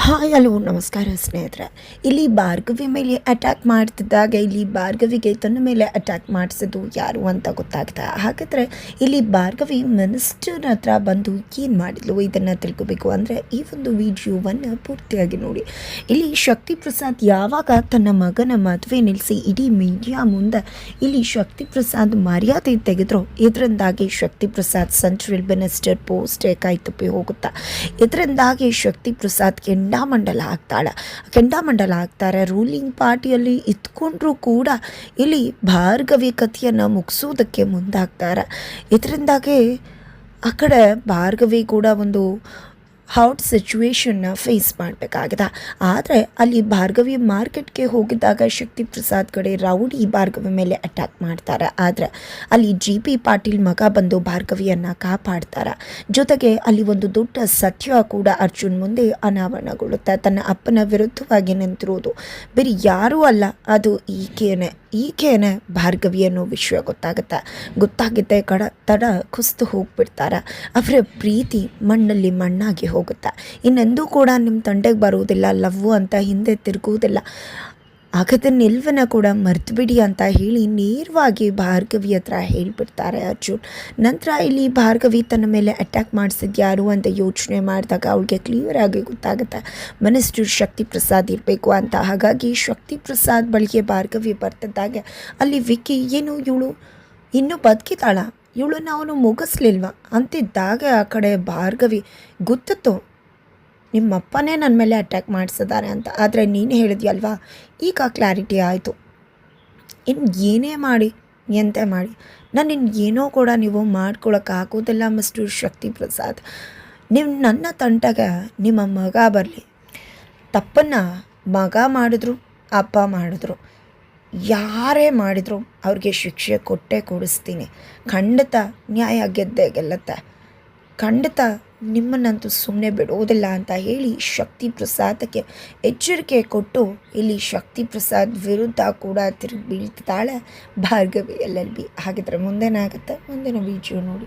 Hi, hello, ನಮಸ್ಕಾರ ಸ್ನೇಹಿತರೆ. ಇಲ್ಲಿ ಭಾರ್ಗವಿ ಮೇಲೆ ಅಟ್ಯಾಕ್ ಮಾಡ್ತಿದ್ದಾಗ, ಇಲ್ಲಿ ಭಾರ್ಗವಿಗೆ ತನ್ನ ಮೇಲೆ ಅಟ್ಯಾಕ್ ಮಾಡಿಸಿದ್ದು ಯಾರು ಅಂತ ಗೊತ್ತಾಗ್ತಾ? ಹಾಗಾದರೆ ಇಲ್ಲಿ ಭಾರ್ಗವಿ ಮಿನಿಸ್ಟರ್ ಹತ್ರ ಬಂದು ಏನು ಮಾಡಿದ್ಲು? ಇದನ್ನು ತಿಳ್ಕೋಬೇಕು ಅಂದರೆ ಈ ಒಂದು ವಿಡಿಯೋವನ್ನು ಪೂರ್ತಿಯಾಗಿ ನೋಡಿ. ಇಲ್ಲಿ ಶಕ್ತಿ ಪ್ರಸಾದ್ ಯಾವಾಗ ತನ್ನ ಮಗನ ಮದುವೆ ನಿಲ್ಲಿಸಿ ಇಡೀ ಮೀಡಿಯಾ ಮುಂದೆ ಇಲ್ಲಿ ಶಕ್ತಿ ಪ್ರಸಾದ್ ಮರ್ಯಾದೆ ತೆಗೆದ್ರು, ಇದರಿಂದಾಗಿ Shakti Prasad central minister post ಕೈತಪ್ಪಿ ಹೋಗುತ್ತಾ? ಇದರಿಂದಾಗಿ ಶಕ್ತಿ ಪ್ರಸಾದ್ ಕೆಂಡಾಮಂಡಲ ಆಗ್ತಾಳೆ. ಕೆಂಡಾಮಂಡಲ ಆಗ್ತಾರೆ ರೂಲಿಂಗ್ ಪಾರ್ಟಿಯಲ್ಲಿ ಇದ್ಕೊಂಡ್ರೂ ಕೂಡ ಇಲ್ಲಿ ಭಾರ್ಗವಿ ಕಥೆಯನ್ನು ಮುಗಿಸೋದಕ್ಕೆ ಮುಂದಾಗ್ತಾರೆ. ಇದರಿಂದಾಗಿ ಆ ಕಡೆ ಭಾರ್ಗವಿ ಕೂಡ ಒಂದು ಹಾಟ್ ಸಿಚುವೇಶನ್ನ ಫೇಸ್ ಮಾಡಬೇಕಾಗಿದೆ. ಆದರೆ ಅಲ್ಲಿ ಭಾರ್ಗವಿ ಮಾರ್ಕೆಟ್ಗೆ ಹೋಗಿದ್ದಾಗ ಶಕ್ತಿ ಪ್ರಸಾದ್ ಕಡೆ ರೌಡಿ ಭಾರ್ಗವಿ ಮೇಲೆ ಅಟ್ಯಾಕ್ ಮಾಡ್ತಾರೆ. ಆದರೆ ಅಲ್ಲಿ ಜಿ ಪಿ ಪಾಟೀಲ್ ಮಗ ಬಂದು ಭಾರ್ಗವಿಯನ್ನು ಕಾಪಾಡ್ತಾರೆ. ಜೊತೆಗೆ ಅಲ್ಲಿ ಒಂದು ದೊಡ್ಡ ಸತ್ಯ ಕೂಡ ಅರ್ಜುನ್ ಮುಂದೆ ಅನಾವರಣಗೊಳ್ಳುತ್ತೆ. ತನ್ನ ಅಪ್ಪನ ವಿರುದ್ಧವಾಗಿ ನಿಂತಿರುವುದು ಬೇರೆ ಯಾರೂ ಅಲ್ಲ. ಅದು ಈಕೆನೇ ಈಕೆಯೇ ಭಾರ್ಗವಿ ಅನ್ನೋ ವಿಷಯ ಗೊತ್ತಾಗುತ್ತೆ. ಗೊತ್ತಾಗಿದ್ದೆ ಕಡ ತಡ ಕುಸ್ತು ಹೋಗ್ಬಿಡ್ತಾರೆ. ಅವರ ಪ್ರೀತಿ ಮಣ್ಣಲ್ಲಿ ಮಣ್ಣಾಗಿ ಹೋಗುತ್ತೆ? ಇನ್ನೆಂದೂ ಕೂಡ ನಿಮ್ಮ ತಂಟೆಗೆ ಬರುವುದಿಲ್ಲ ಲವ್ ಅಂತ ಹಿಂದೆ ತಿರುಗುವುದಿಲ್ಲ. ಆಗದ ನಿಲ್ವನ ಕೂಡ ಮರ್ತುಬಿಡಿ ಅಂತ ಹೇಳಿ ನೇರವಾಗಿ ಭಾರ್ಗವಿ ಹತ್ರ ಹೇಳಿಬಿಡ್ತಾರೆ ಅರ್ಜುನ್. ನಂತರ ಇಲ್ಲಿ ಭಾರ್ಗವಿ ತನ್ನ ಮೇಲೆ ಅಟ್ಯಾಕ್ ಮಾಡಿಸಿದ್ಯಾರು ಅಂತ ಯೋಚನೆ ಮಾಡಿದಾಗ ಅವಳಿಗೆ ಕ್ಲಿಯರ್ ಆಗಿ ಗೊತ್ತಾಗುತ್ತೆ. ಮನಸ್ಸು ಶಕ್ತಿ ಪ್ರಸಾದ್ ಇರಬೇಕು ಅಂತ. ಹಾಗಾಗಿ ಶಕ್ತಿ ಪ್ರಸಾದ್ ಬಳಿಗೆ ಭಾರ್ಗವಿ ಬರ್ತಿದ್ದಾಗ. ಅಲ್ಲಿ ವಿಕ್ಕಿ, ಏನು ಇವಳು? ಇನ್ನೂ ಬದುಕಿತಾಳ ಇವಳನ್ನ ಅವನು ಮುಗಿಸ್ಲಿಲ್ವ? ಅಂತಿದ್ದಾಗ ಆ ಕಡೆ ಭಾರ್ಗವಿ ಗೊತ್ತಿತ್ತು ನಿಮ್ಮಪ್ಪನೇ ನನ್ನ ಮೇಲೆ ಅಟ್ಯಾಕ್ ಮಾಡಿಸಿದ್ದಾರೆ ಅಂತ. ಆದರೆ ನೀನು ಹೇಳಿದ್ಯಲ್ವಾ? ಈಗ ಕ್ಲಾರಿಟಿ ಆಯಿತು. ಇನ್ನು ಏನೇ ಮಾಡಿ, ಎಂತೆ ಮಾಡಿ? ನಾನು ಇನ್ನು ಏನೋ ಕೂಡ ನೀವು ಮಾಡ್ಕೊಳಕ್ಕಾಗೋದಿಲ್ಲ ಮಿಸ್ಟರ್ ಶಕ್ತಿ ಪ್ರಸಾದ್ ನಿಮ್ಮ ನನ್ನ ತಂಟಗೆ ನಿಮ್ಮ ಮಗ ಬರಲಿ. ತಪ್ಪನ್ನು ಮಗ ಮಾಡಿದ್ರು, ಅಪ್ಪ ಮಾಡಿದ್ರು. ಯಾರೇ ಮಾಡಿದ್ರು ಅವ್ರಿಗೆ ಶಿಕ್ಷೆ ಕೊಟ್ಟೇ ಕೊಡಿಸ್ತೀನಿ. ಖಂಡಿತ ನ್ಯಾಯ ಗೆದ್ದೆ ಗೆಲ್ಲತ್ತೆ. ಖಂಡಿತ ನಿಮ್ಮನ್ನಂತೂ ಸುಮ್ಮನೆ ಬಿಡೋದಿಲ್ಲ ಅಂತ ಹೇಳಿ ಶಕ್ತಿ ಪ್ರಸಾದಕ್ಕೆ ಎಚ್ಚರಿಕೆ ಕೊಟ್ಟು ಇಲ್ಲಿ ಶಕ್ತಿ ಪ್ರಸಾದ್ ವಿರುದ್ಧ ಕೂಡ ತಿರುಗಿ ಬೀಳ್ತಾಳೆ ಭಾರ್ಗವಿ ಎಲ್ ಬಿ. ಹಾಗಿದ್ರೆ ಮುಂದೇನಾಗುತ್ತೆ? ಮುಂದಿನ ವಿಡಿಯೋ ನೋಡಿ.